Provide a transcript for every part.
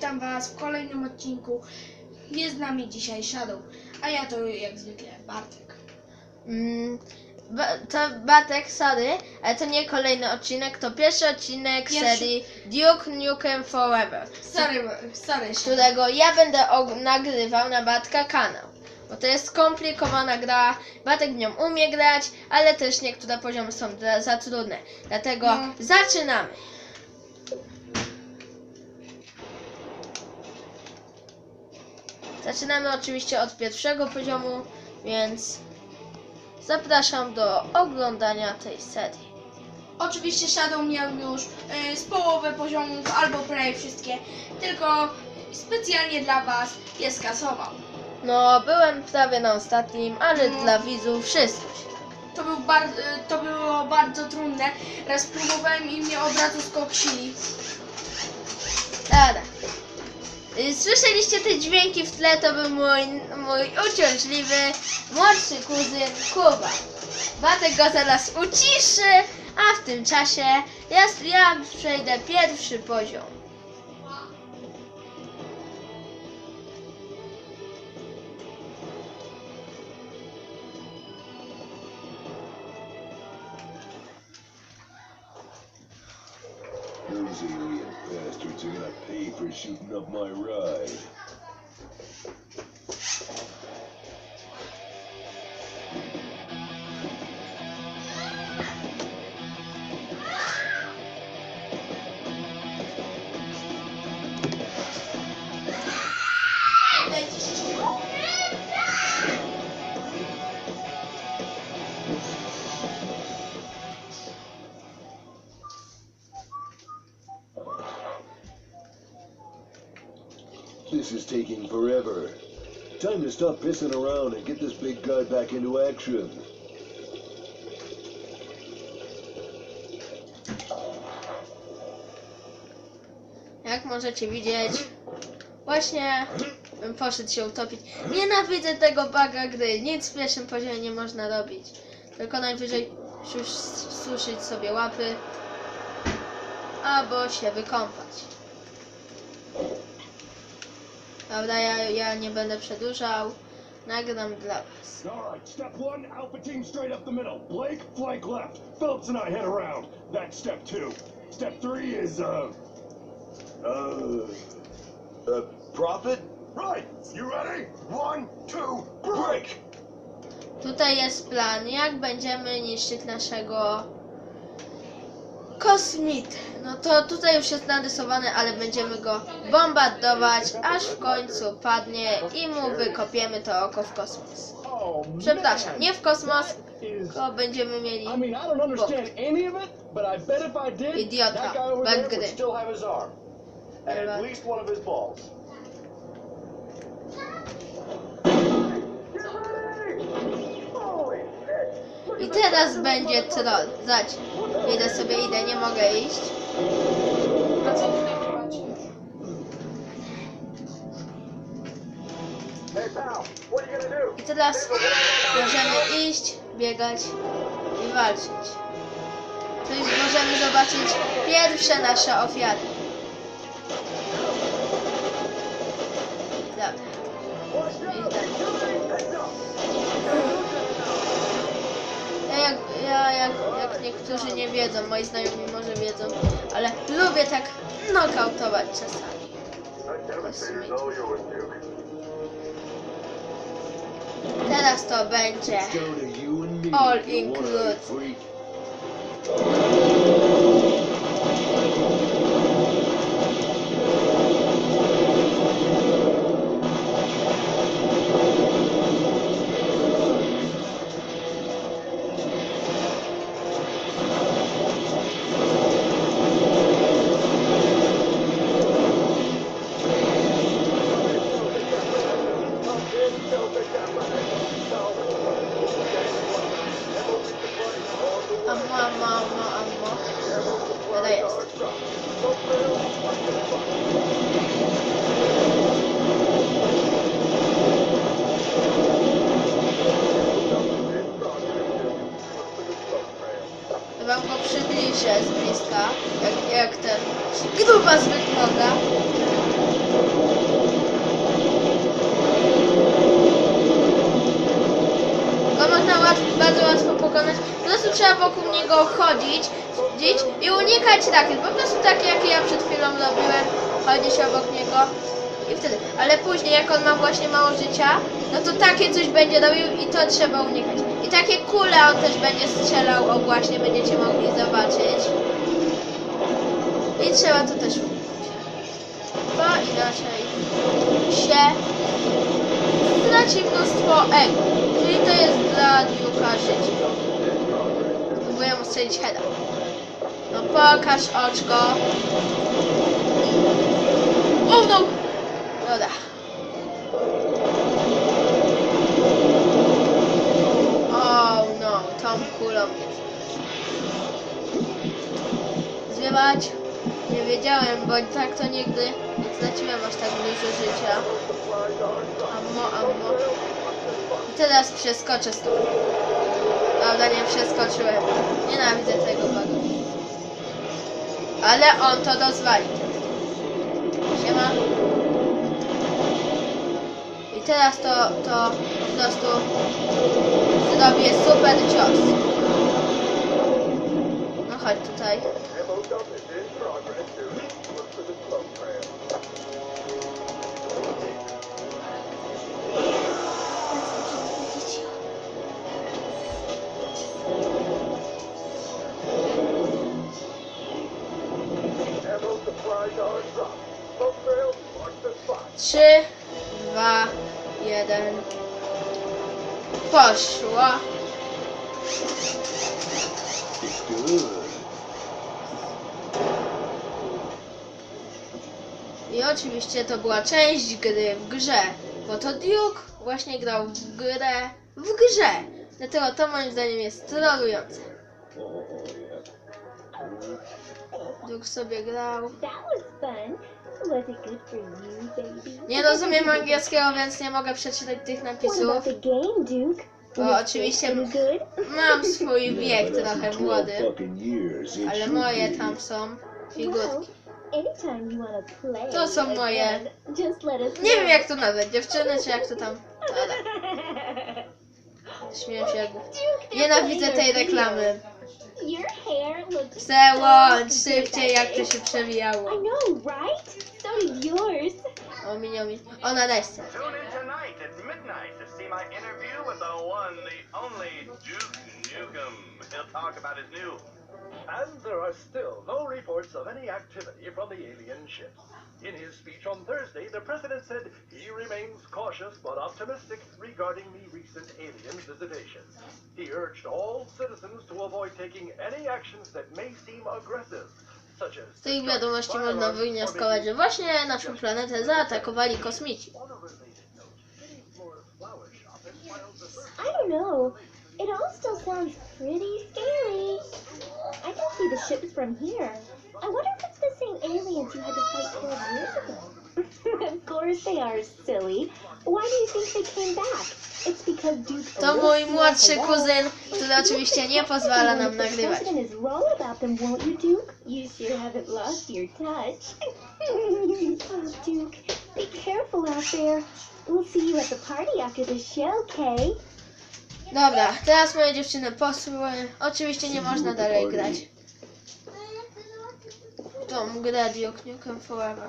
witam Was w kolejnym odcinku. Jest z nami dzisiaj Shadow, a ja to jak zwykle Bartek. Mm, ba, to Batek, sorry, ale to nie kolejny odcinek, to pierwszy odcinek Pierwszy. serii Duke Nukem Forever, Sorry, sorry, którego ja będę nagrywał na Batka kanał. Bo to jest skomplikowana gra, Batek w nią umie grać, ale też niektóre poziomy są za trudne. Dlatego No. zaczynamy. Zaczynamy oczywiście od pierwszego poziomu, więc zapraszam do oglądania tej serii. Oczywiście Shadow miał już y, z połowę poziomów albo prawie wszystkie, tylko specjalnie dla Was je skasował. No, byłem prawie na ostatnim, ale No. dla widzów wszystko się To, był bar- y, to było bardzo trudne. Raz próbowałem i mnie od razu skoksili. Dobra. Y, Słyszeliście te dźwięki w tle? To był mój, mój uciążliwy młodszy kuzyn Kuba. Batek go zaraz uciszy, a w tym czasie ja, ja przejdę pierwszy poziom. Bastards are gonna pay for shooting up my ride. Taking forever. Time to stop pissing around and get this big guy back into action. Jak możecie widzieć, właśnie poszedł się utopić. Nienawidzę tego baga gry. Nic w pierwszym poziomie nie można robić. Tylko najwyżej suszyć sobie łapy albo się wykąpać. Dobra, ja, ja nie będę przedłużał. Nagram dla was. All right, step one, Alpha team straight up the middle. Blake, flank left. Phillips and I head around. That's step two. Step three is, uh, Uh, uh, Prophet? right. You ready? One, two, break! Tutaj jest plan, jak będziemy niszczyć naszego kosmit. No to tutaj już jest narysowane, ale będziemy go bombardować, aż w końcu padnie i mu wykopiemy to oko w kosmos. Przepraszam, nie w kosmos, tylko będziemy mieli... Did, Idiota. there gry. I teraz będzie troll. Zobacz, idę sobie, idę, nie mogę iść. A co tu nagrywać? Hey, pal, what are you gonna do? I teraz możemy iść, biegać i walczyć. Tu już możemy zobaczyć pierwsze nasze ofiary. Jak, jak niektórzy nie wiedzą, moi znajomi może wiedzą, ale lubię tak nokautować czasami. Teraz to będzie. All you wam go przybliżę z bliska, jak, jak ten gruba wygląda. Go można łatwo, bardzo łatwo pokonać, po prostu trzeba wokół niego chodzić i unikać rakiet, po prostu takie jakie ja przed chwilą robiłem, chodzić obok niego i wtedy, ale później jak on ma właśnie mało życia, no to takie coś będzie robił i to trzeba unikać. Takie kule on też będzie strzelał, o właśnie, będziecie mogli zobaczyć. I trzeba to też unikać. Bo inaczej się straci mnóstwo ego. Czyli to jest dla Duke'a życie. Próbuję mu strzelić heada. No pokaż oczko. O no! Dobra. Wiedziałem, bo tak to nigdy nie straciłem aż tak dużo życia. Ammo, ammo. I teraz przeskoczę stąd. Prawda, nie przeskoczyłem. Nienawidzę tego bagu. Ale on to rozwali. Siema. I teraz to, to po prostu zrobię super cios. No chodź tutaj. Trzy, dwa, jeden. Poszło. I oczywiście to była część gry w grze, bo to Duke właśnie grał w grę w grze. Dlatego to moim zdaniem jest trolujące. Duke sobie grał. That was fun. Was it good for you, baby? Nie rozumiem angielskiego, więc nie mogę przeczytać tych What napisów. about the game, Duke? O, Was it oczywiście any good? mam swój wiek trochę after 12 młody, ale moje tam są Well, figurki. anytime you wanna play To są moje. again, just let us Nie wiem jak to nazwać, dziewczyny czy jak to tam. Dobra, śmieję się jak... Duke, Nienawidzę tej reklamy. Your hair looks Przełącz so szybciej jak to się przewijało. I know, right? So did yours. O mi, o mi. O, na desce. Tune in tonight at midnight to see my interview with the one, the only Duke Nukem. He'll talk about his new. And there are still no reports of any activity from the alien ships. In his speech on Thursday, the president said he remains cautious but optimistic regarding the recent alien visitation. He urged all citizens to avoid taking any actions that may seem aggressive, such as Z tych wiadomości można wywnioskować, że właśnie naszą planetę zaatakowali kosmici. I don't know. It all still sounds pretty scary. I can see the ships from here. I wonder if it's the same aliens you had to fight 12 years ago. of course they are, silly. Why do you think they came back? To mój młodszy kuzyn, który oczywiście nie pozwala nam nagrywać. Dobra, teraz moje dziewczyny posły. Oczywiście nie można dalej grać. Tą grę Duke Nukem Forever.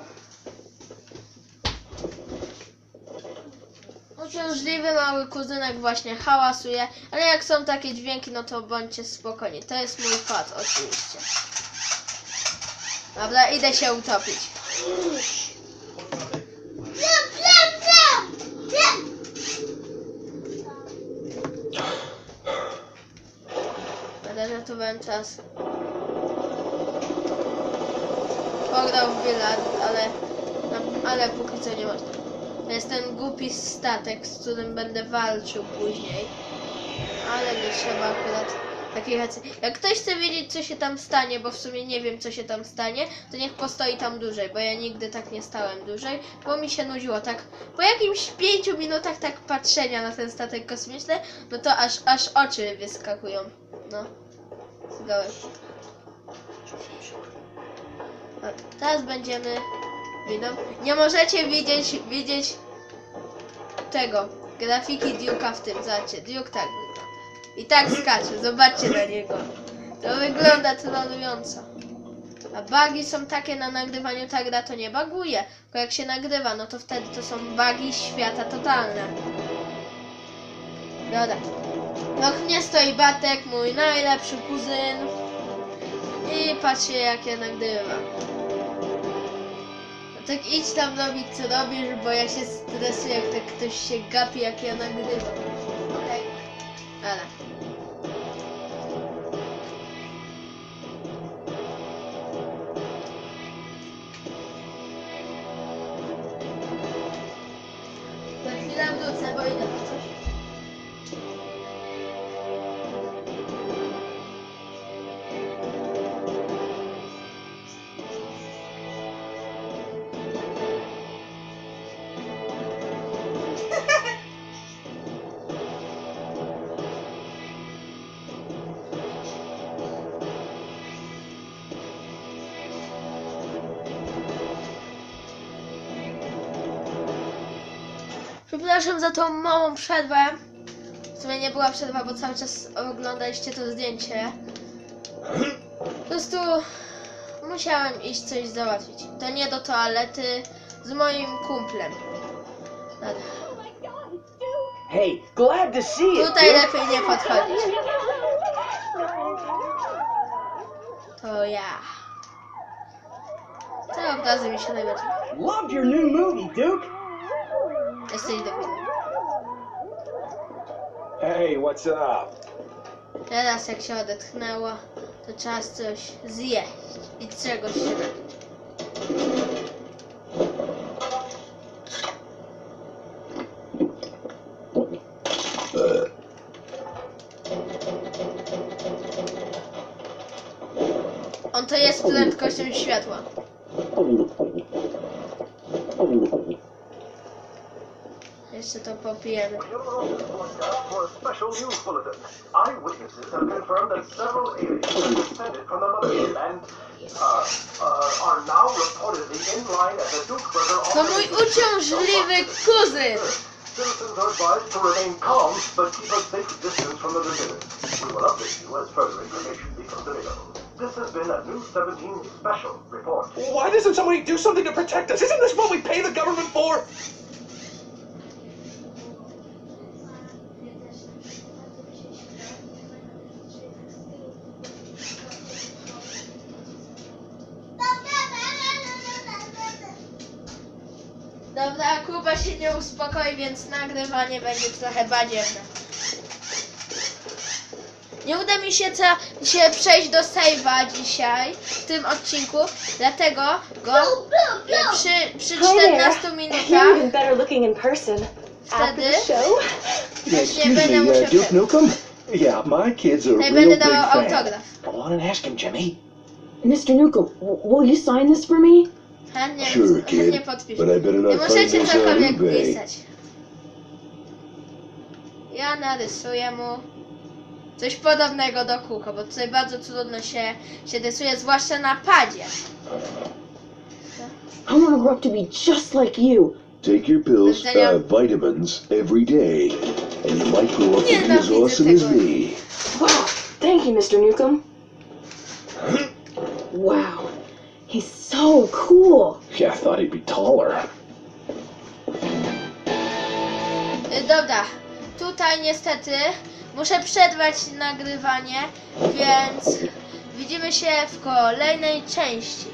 Uciążliwy mały kuzynek właśnie hałasuje, ale jak są takie dźwięki, no to bądźcie spokojni. To jest mój pad oczywiście. Dobra, idę się utopić. Będę ratowałem czas. Pograł w bilard, ale, ale póki co nie można. Jest ten głupi statek, z którym będę walczył później. Ale nie trzeba akurat takiej racji. Jak ktoś chce wiedzieć, co się tam stanie, bo w sumie nie wiem, co się tam stanie, to niech postoi tam dłużej, bo ja nigdy tak nie stałem dłużej, bo mi się nudziło. Tak po jakimś pięciu minutach tak patrzenia na ten statek kosmiczny, no to aż, aż oczy wyskakują. No. Zgołem. A Teraz będziemy. Widzą? Nie możecie widzieć, widzieć tego. Grafiki Duke'a w tym. Zobaczcie, Duke tak wygląda. I tak skacze, zobaczcie na niego. To wygląda tronująco. A bugi są takie na nagrywaniu, ta gra to nie baguje. Tylko jak się nagrywa, no to wtedy to są bugi świata totalne. Dobra. Obok mnie stoi Batek, mój najlepszy kuzyn. I patrzcie jak ja nagrywam. Tak idź tam robić co robisz, bo ja się stresuję jak tak ktoś się gapi jak ja nagrywam. Okej. Ale. Za chwilę wrócę, bo idę po coś. Przepraszam za tą małą przerwę. W sumie nie była przerwa, bo cały czas oglądaliście to zdjęcie. Po prostu musiałem iść coś załatwić. To nie do toalety z moim kumplem. Dobra. Hey, glad to see you. Tutaj lepiej nie podchodzić. To ja. Te obrazy mi się najbardziej. Loved your new movie, Duke. Jesteś debilem. Hey, what's up? Teraz jak się odetchnęło, to czas coś zjeść i czegoś się napić. On to jest prędkością światła. Jeszcze to popijemy. For a special news bulletin, eyewitnesses have confirmed that several aliens descended from the and are now reportedly in line at the To mój uciążliwy kuzyn! Citizens are advised to remain calm, but keep a safe distance from the visitors. We will update you as further information becomes available. This has been a News 17 special report. Why doesn't somebody do something to protect us? Isn't this what we pay the government for? Kuba się nie uspokoi, więc nagrywanie będzie trochę badziewne. Nie uda mi się, ca- się przejść do save'a dzisiaj, w tym odcinku, dlatego go przy, przy 14 minutach better looking in person. wtedy show? właśnie będę musiał przejść. Nukem? Yeah, my kids are Tutaj będę dawał autograf. Go on and ask him, Jimmy. Mr. Nukem, will you sign this for me? Chętnie, Sure, chętnie kid, podpiszę. but I better Nie not find możecie this on cokolwiek eBay. pisać. Ja narysuję mu coś podobnego do kółka, bo tutaj bardzo trudno się, się rysuje, zwłaszcza na padzie. I want to grow up to be just like you. Take your pills, uh, vitamins, every day, and you might grow up to be as awesome as tego. me. Wow, thank you, Mr. Nukem. Wow, he's so cool. Yeah, I thought he'd be taller. Y, Dobra, tutaj niestety muszę przerwać nagrywanie, więc widzimy się w kolejnej części.